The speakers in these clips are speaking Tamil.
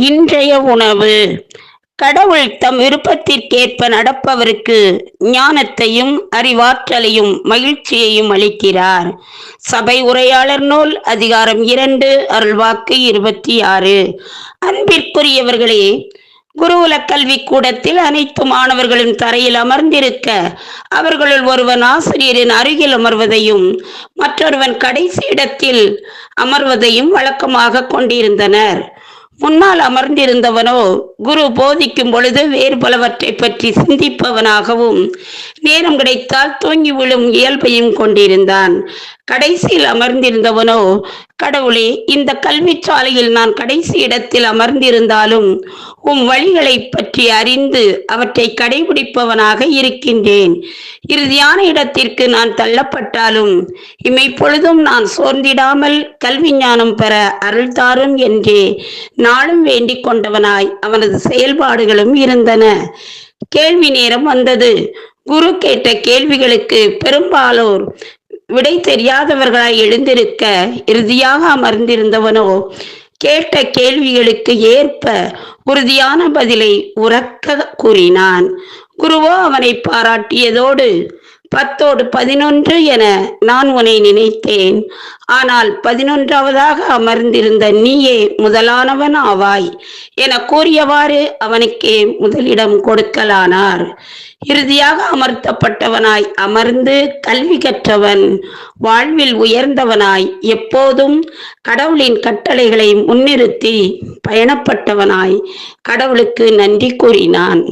இன்றைய உணவு. கடவுள் தம் விருப்பத்திற்கேற்ப நடப்பவருக்கு ஞானத்தையும் அறிவாற்றலையும் மகிழ்ச்சியையும் அளிக்கிறார். சபை உரையாளர் நூல் அதிகாரம் இரண்டு அருள்வாக்கு இருபத்தி ஆறு. அன்பிற்குரியவர்களே குருகுல கல்வி கூடத்தில் அனைத்து மாணவர்களும் தரையில் அமர்ந்திருக்க அவர்களுள் ஒருவன் ஆசிரியரின் அருகில் அமர்வதையும் மற்றொருவன் கடைசி இடத்தில் அமர்வதையும் வழக்கமாக கொண்டிருந்தனர். முன்னால் அமர்ந்திருந்தவனோ குரு போதிக்கும் பொழுது வேறு பலவற்றை பற்றி சிந்திப்பவனாகவும் நேரம் கிடைத்தால் தூங்கி விழும் இயல்பையும் கொண்டிருந்தான். கடைசியில் அமர்ந்திருந்தவனோ? கடவுளே இந்த கல்வி சாலையில் நான் கடைசி இடத்தில் அமர்ந்திருந்தாலும் உம் வழிகளை பற்றி அறிந்து அவற்றை கடைபிடிப்பவனாக இருக்கின்றேன். இறுதியான இடத்திற்கு நான் தள்ளப்பட்டாலும் இமைப்பொழுதும் நான் சோர்ந்திடாமல் கல்வி ஞானம் பெற அருள்தாரும் என்றே நாளும் வேண்டிக் கொண்டவனாய் அவனது செயல்பாடுகளும் இருந்தன. கேள்வி நேரம் வந்தது. குரு கேட்ட கேள்விகளுக்கு பெரும்பாலோர் விடை தெரியாதவர்களாய் எழுந்திருக்க இறுதியாக அமர்ந்திருந்தவனோ கேட்ட கேள்விகளுக்கு ஏற்ப உறுதியான பதிலை உறக்க கூறினான். குருவோ அவனை பாராட்டியதோடு பத்தோடு பதினொன்று என நான் உன்னை நினைத்தேன். ஆனால் பதினொன்றாவதாக அமர்ந்திருந்த நீயே முதலானவன் ஆவாய் என கூறியவாறு அவனுக்கே முதலிடம் கொடுக்கலானார். இறுதியாக அமர்த்தப்பட்டவனாய் அமர்ந்து கல்வி கற்றவன் வாழ்வில் உயர்ந்தவனாய் எப்போதும் கடவுளின் கட்டளைகளை முன்னிறுத்தி பயணப்பட்டவனாய் கடவுளுக்கு நன்றி கூறினான்.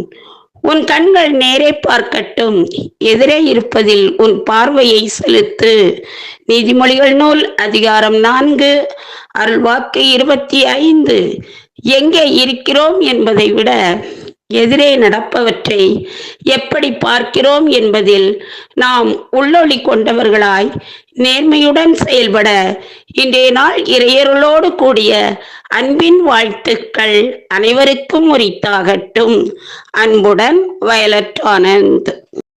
உன் கண்கள் நேரே பார்க்கட்டும். எதிரே இருப்பதில் உன் பார்வையை செலுத்து. நீதிமொழிகள் நூல் அதிகாரம் நான்கு அருள்வாக்கு இருபத்தி ஐந்து. எங்கே இருக்கிறோம் என்பதை விட எதிரே நடப்பவற்றை எப்படி பார்க்கிறோம் என்பதில் நாம் உள்ளொளி கொண்டவர்களாய் நேர்மையுடன் செயல்பட இன்றைய நாள் இறையருளோடு கூடிய அன்பின் வாழ்த்துக்கள் அனைவருக்கும் உரித்தாகட்டும். அன்புடன் வயலட் ஆனந்த்.